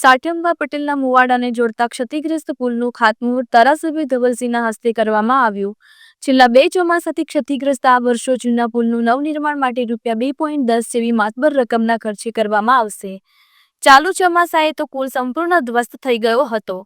સાઠંબા પટેલના મુવાડાને જોડતા ક્ષતિગ્રસ્ત પુલનું ખાતમુહૂર્ત ધારાસભ્ય ધવલસિંહના હસ્તે કરવામાં આવ્યું. છેલ્લા બે ચોમાસાથી ક્ષતિગ્રસ્ત આ વર્ષો જૂના પુલનું નવનિર્માણ માટે રૂપિયા બે પોઈન્ટ દસ જેવી માતબર રકમના ખર્ચે કરવામાં આવશે. ચાલુ ચોમાસાએ તો પુલ સંપૂર્ણ ધ્વસ્ત થઈ ગયો હતો.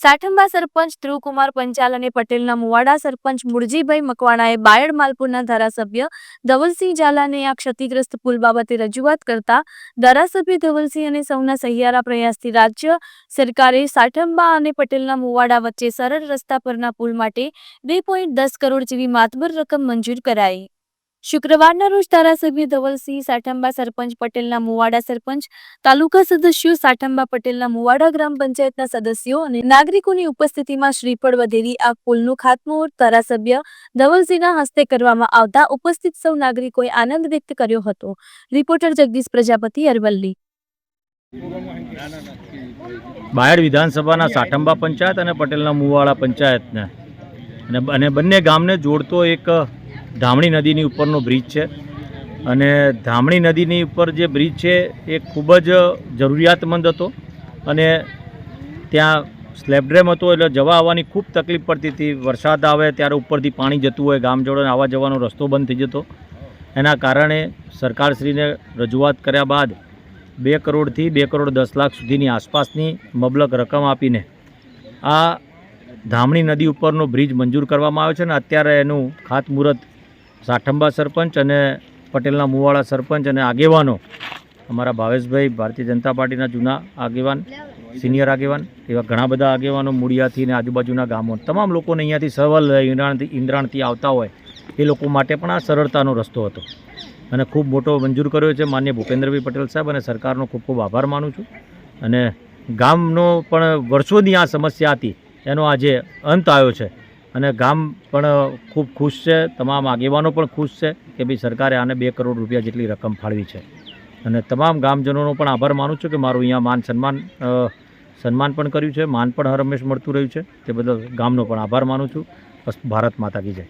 સાઠંબા સરપંચ ધ્રુવકુમાર પંચાલ અને પટેલના મુવાડા સરપંચ મુરજીભાઈ મકવાણાએ બાયડ માલપુરના ધારાસભ્ય ધવલસિંહ ઝાલાને આ ક્ષતિગ્રસ્ત પુલ બાબતે રજૂઆત કરતા ધારાસભ્ય ધવલસિંહ અને સૌના સહિયારા પ્રયાસથી રાજ્ય સરકારે સાઠંબા અને પટેલના મુવાડા વચ્ચે સરળ રસ્તા પરના પુલ માટે બે કરોડ જેવી માતબર રકમ મંજૂર કરાઈ. શુક્રવારના રોજ ધારાસભ્ય ધવલસિંહ સાઠંબા, સરપંચ પટેલના મુવાડા સરપંચ, તાલુકા સદસ્યો સાઠંબા પટેલના મુવાડા, ગ્રામ પંચાયતના સદસ્યો અને નાગરિકોની ઉપસ્થિતિમાં શ્રીફળ વધેરી આ પુલનું ખાતમુહૂર્ત ધારાસભ્ય ધવલસિંહના હસ્તે કરવામાં આવતા ઉપસ્થિત સૌ નાગરિકોએ આનંદ વ્યક્ત કર્યો હતો. રિપોર્ટર જગદીશ પ્રજાપતિ, અરવલ્લી. બાયડ વિધાનસભાના સાઠંબા પંચાયત અને પટેલના મુવાડા પંચાયતને અને અને બંને ગામને જોડતો એક ધામણી નદીની ઉપરનો બ્રિજ છે. અને ધામણી નદીની ઉપર જે બ્રિજ છે, એ ખૂબ જ જરૂરિયાતમંદ હતો. અને ત્યાં સ્લેબડ્રેમ હતો, એટલે જવા આવવાની ખૂબ તકલીફ પડતી હતી. વરસાદ આવે ત્યારે ઉપરથી પાણી જતું હોય, ગામ જોડે આવવા જવાનો રસ્તો બંધ થઈ જતો. એના કારણે સરકારશ્રીને રજૂઆત કર્યા બાદ બે કરોડથી બે કરોડ દસ લાખ સુધીની આસપાસની મબલક રકમ આપીને આ ધામણી નદી ઉપરનો બ્રિજ મંજૂર કરવામાં આવ્યો છે અને અત્યારે એનું ખાતમુહૂર્ત સાઠંબા સરપંચ અને પટેલના મુવાડા સરપંચ અને આગેવાનો અમારા ભાવેશભાઈ, ભારતીય જનતા પાર્ટીના જૂના આગેવાન, સિનિયર આગેવાન એવા ઘણા બધા આગેવાનો મૂળિયાથી અને આજુબાજુના ગામો. તમામ લોકોને અહીંયાથી સવલ ઈંદ્રાણથી ઈંદ્રાણથી આવતા હોય એ લોકો માટે પણ આ સરળતાનો રસ્તો હતો. અને ખૂબ મોટો મંજૂર કર્યો છે માન્ય ભૂપેન્દ્રભાઈ પટેલ સાહેબ અને સરકારનો ખૂબ ખૂબ આભાર માનું છું. અને ગામનો પણ વર્ષોની આ સમસ્યા હતી એનો આજે અંત આવ્યો છે. અને ગામ પણ ખૂબ ખુશ છે, તમામ આગેવાનો પણ ખુશ છે કે ભાઈ સરકારે આને બે કરોડ રૂપિયા જેટલી રકમ ફાળવી છે. અને તમામ ગામજનોનો પણ આભાર માનું છું કે મારું અહીંયા માન સન્માન સન્માન પણ કર્યું છે, માન પણ હર હંમેશ મળતું રહ્યું છે. તે બદલ ગામનો પણ આભાર માનું છું. બસ ભારત માતા કી જય.